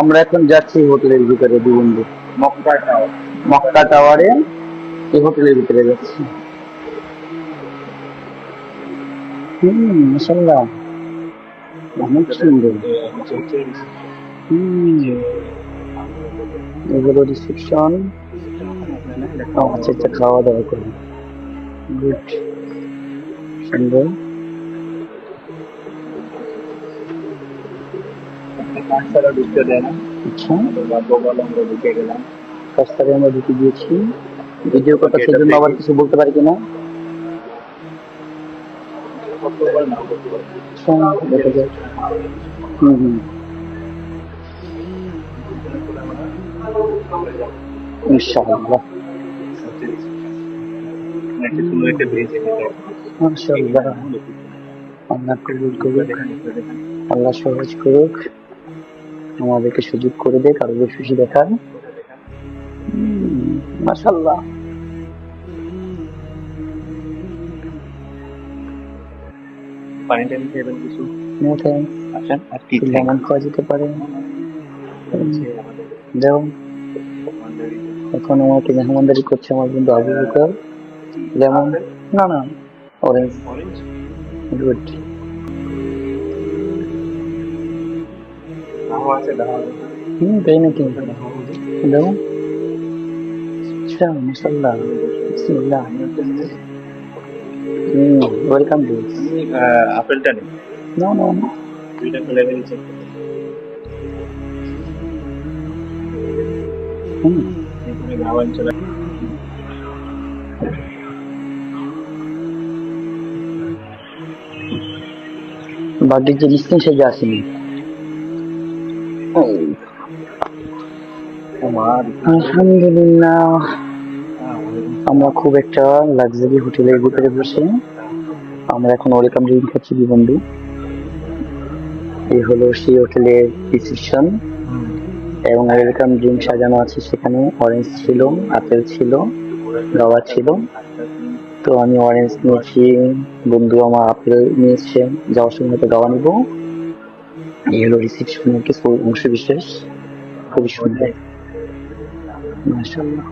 আমরা এখন যাচ্ছি হোটেলের ভিতরে দুই বন্ধু মক্কা টাওয়ার মক্কা টাওয়ারে এই হোটেলের ভিতরে যাচ্ছি। হুম মাসাল্লাহ অনেক সুন্দর। হুম। এগুলো রিসেপশন আচ্ছা আচ্ছা খাওয়া দাওয়া করি। গুড সুন্দর। আল্লাহ আল্লাহ সহজ করুক। আমাদেরকে সুযোগ করে দেখ আরও খুশি দেখার। মাশাআল্লাহ। পানি টানি খেয়ে কিছু? নো থ্যাঙ্কস আসেন আর কি লেমন খাওয়া যেতে পারে। এখন আমাকে মেহমানদারি করছে আমার বন্ধু আবু বকর। লেমন না না অরেঞ্জ অরেঞ্জ গুড আছে দাও হুম তাই নাকি দেও। আচ্ছা বিসমিল্লাহ। হুম ওয়েলকাম টু আপেলটা নেই? নো নো দুইটা ফ্লেভার দিচ্ছে হুম। এখানে গাওয়ান চলে বাকির যে লিস্টিং সে আসেনি। আলহামদুলিল্লাহ। আমরা খুব একটা লাক্সারি হোটেলের ভিতরে বসে। আমরা এখন ওয়েলকাম ড্রিঙ্ক খাচ্ছি বন্ধু এই হলো সেই হোটেলের রিসেপশন এবং ওয়েলকাম ড্রিঙ্ক সাজানো আছে সেখানে। অরেঞ্জ ছিল, আপেল ছিল, গাওয়া ছিল। তো আমি অরেঞ্জ নিয়েছি, বন্ধু আমার আপেল নিয়েছে। যাওয়ার সময় হয়তো গাওয়া নিবো। এই হলো রিসেপশনের কিছু অংশ বিশেষ খুবই সুন্দর। মাশাআল্লাহ।